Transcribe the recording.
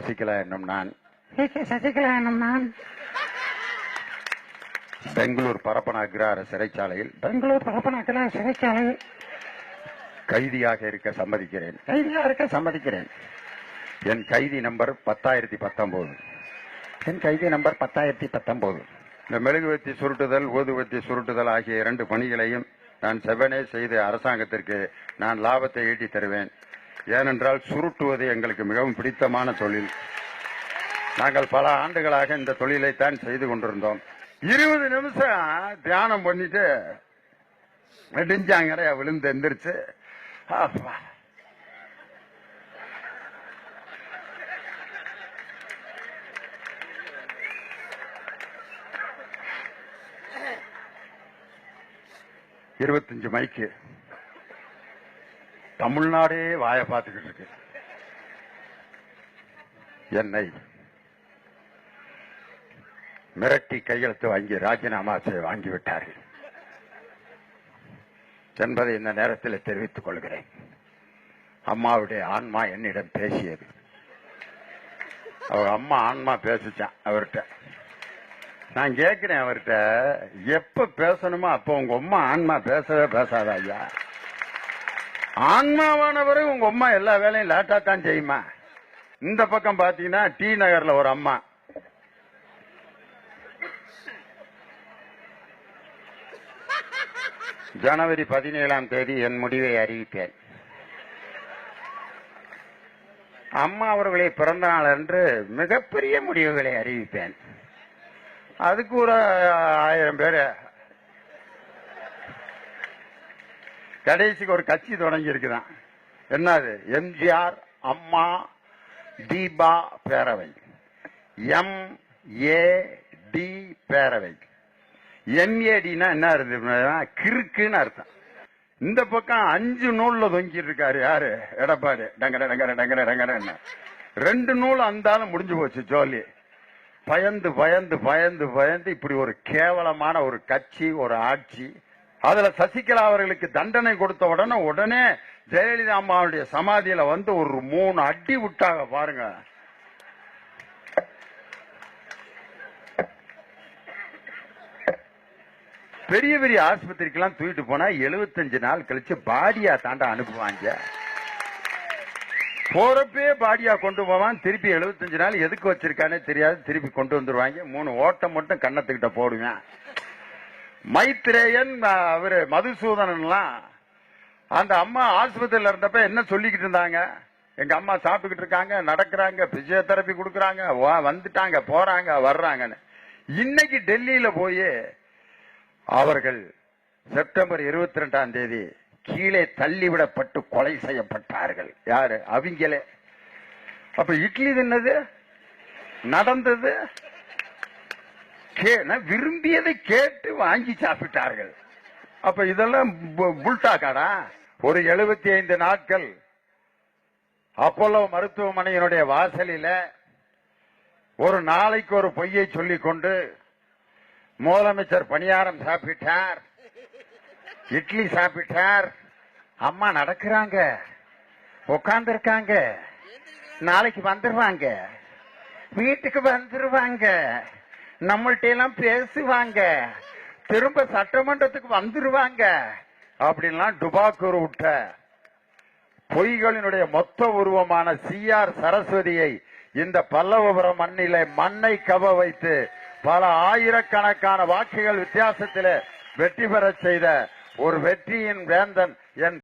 சசிகலா என்னும் நான். சசிகலா என்னும் நான். பெங்களூர் பரப்பன சிறைச்சாலையில். பெங்களூர் பரப்பனாக்கிற சிறைச்சாலையில். கைதியாக இருக்க சம்மதிக்கிறேன். கைதியா இருக்க சம்மதிக்கிறேன். என் கைதி நம்பர் பத்தாயிரத்தி பத்தொன்பது என் கைதி நம்பர் பத்தாயிரத்தி பத்தொன்பது இந்த மெழுகுவத்தி சுருட்டுதல் ஊதுவத்தி சுருட்டுதல் ஆகிய இரண்டு பணிகளையும் நான் செவனே செய்து அரசாங்கத்திற்கு நான் லாபத்தை ஈட்டி தருவேன். ஏனென்றால் சுருட்டுவது எங்களுக்கு மிகவும் பிடித்தமான தொழில். நாங்கள் பல ஆண்டுகளாக இந்த தொழிலை தான் செய்து கொண்டிருந்தோம். இருபது நிமிஷம் தியானம் பண்ணிட்டு நெடுஞ்சாங்கரையா விழுந்து எந்திரிச்சு இருபத்தஞ்சு மைக்கு. தமிழ்நாடே வாய பார்த்துக்கிட்டு இருக்கு. என்னை மிரட்டி கையெழுத்து வாங்கி ராஜினாமா செய்ய வாங்கிவிட்டார்கள் என்பதை இந்த நேரத்தில் தெரிவித்துக் கொள்கிறேன். அம்மாவுடைய ஆன்மா என்னிடம் பேசியது. அவர் அம்மா ஆன்மா பேசிச்சான் அவர்கிட்ட. நான் கேட்கிறேன் அவர்கிட்ட எப்ப பேசணுமோ அப்ப உங்க அம்மா ஆன்மா பேசவே பேசாத ஐயா. ஆன்மாவானவரை உங்க அம்மா எல்லா வேலையும் லேட்டா தான் செய்யுமா? இந்த பக்கம் பாத்தீங்கன்னா டி நகர்ல ஒரு அம்மா. ஜனவரி பதினேழாம் தேதி என் முடிவை அறிவிப்பேன். அம்மா அவர்களை பிறந்த நாள் அன்று மிகப்பெரிய முடிவுகளை அறிவிப்பேன். அதுக்கு ஒரு ஆயிரம் பேர் கடைசிக்கு ஒரு கட்சி தொடங்கி இருக்குதான் என்னது? எம்ஜிஆர் அம்மா தீபா பேரவை. எம் ஏ டி பேரவை. எம்ஏடினா என்ன இருந்ததுன்னா கிறுக்குன்னு அர்த்தம். இந்த பக்கம் அஞ்சு நூல்ல தொங்கிட்டு இருக்காரு யாரு? எடப்பாடு. டங்கர டங்கர டங்கர டங்கர ரெண்டு நூல் அந்தாலும் முடிஞ்சு போச்சு ஜோலி. பயந்து பயந்து பயந்து பயந்து இப்படி ஒரு கேவலமான ஒரு கட்சி ஒரு ஆட்சி அதுல சசிகலா அவர்களுக்கு தண்டனை கொடுத்த உடனே உடனே ஜெயலலிதா அம்மாவுடைய சமாதியில வந்து ஒரு மூணு அடி விட்டாங்க பாருங்க. பெரிய பெரிய ஆஸ்பத்திரிக்கெல்லாம் தூக்கிட்டு போனா 75 நாள் கழிச்சு பாடியா தாண்டா அனுப்புவாங்க. போறப்பே பாடியா கொண்டு போவான் திருப்பி 75 நாள் எதுக்கு வச்சிருக்கானே தெரியாது திருப்பி கொண்டு வந்துருவாங்க. மூணு ஓட்டம் மட்டும் கண்ணத்துக்கிட்ட போடுவேன். மைத்ரேயன் அவரு மதுசூதனன்லாம் அந்த அம்மா ஆஸ்பத்திரியில் இருந்தப்ப என்ன சொல்லிக்கிட்டு இருந்தாங்க? எங்க அம்மா சாப்பிட்டுக்கிட்டு இருக்காங்க நடக்கிறாங்க பிசியோதெரப்பி கொடுக்குறாங்க வந்துட்டாங்க போறாங்க வர்றாங்கன்னு. இன்னைக்கு டெல்லியில போய் அவர்கள் செப்டம்பர் இருபத்தி ரெண்டாம் தேதி கீழே தள்ளிவிடப்பட்டு கொலை செய்யப்பட்டார்கள். யாரு? அவங்களே. அப்ப இட்லி தின்னது? நடந்தது? விரும்பியதை கேட்டு வாங்கி சாப்பிட்டார்கள். அப்ப இதெல்லாம் பு- ஒரு எழுபத்தி ஐந்து நாட்கள் அப்போலோ மருத்துவமனையினுடைய வாசலில ஒரு நாளைக்கு ஒரு பொய்யை சொல்லிக் கொண்டு முதலமைச்சர் பணியாரம் சாப்பிட்டார் இட்லி சாப்பிட்டார் அம்மா நடக்கிறாங்க உட்கார்ந்து இருக்காங்க நாளைக்கு வந்துருவாங்க வீட்டுக்கு வந்துருவாங்க. நம்மள்ட்ட எல்லாம் பேசுவாங்க. திரும்ப சட்டமன்றத்துக்கு வந்துருவாங்க. அப்படின்லாம் டுபாக்கூர் விட்ட பொய்களினுடைய மொத்த உருவமான சி ஆர் சரஸ்வதியை இந்த பல்லவபுரம் மண்ணில மண்ணை கவ வைத்து பல ஆயிரக்கணக்கான வாக்குகள் வித்தியாசத்தில வெற்றி பெற செய்த ஒரு வெற்றியின் வேந்தன் என்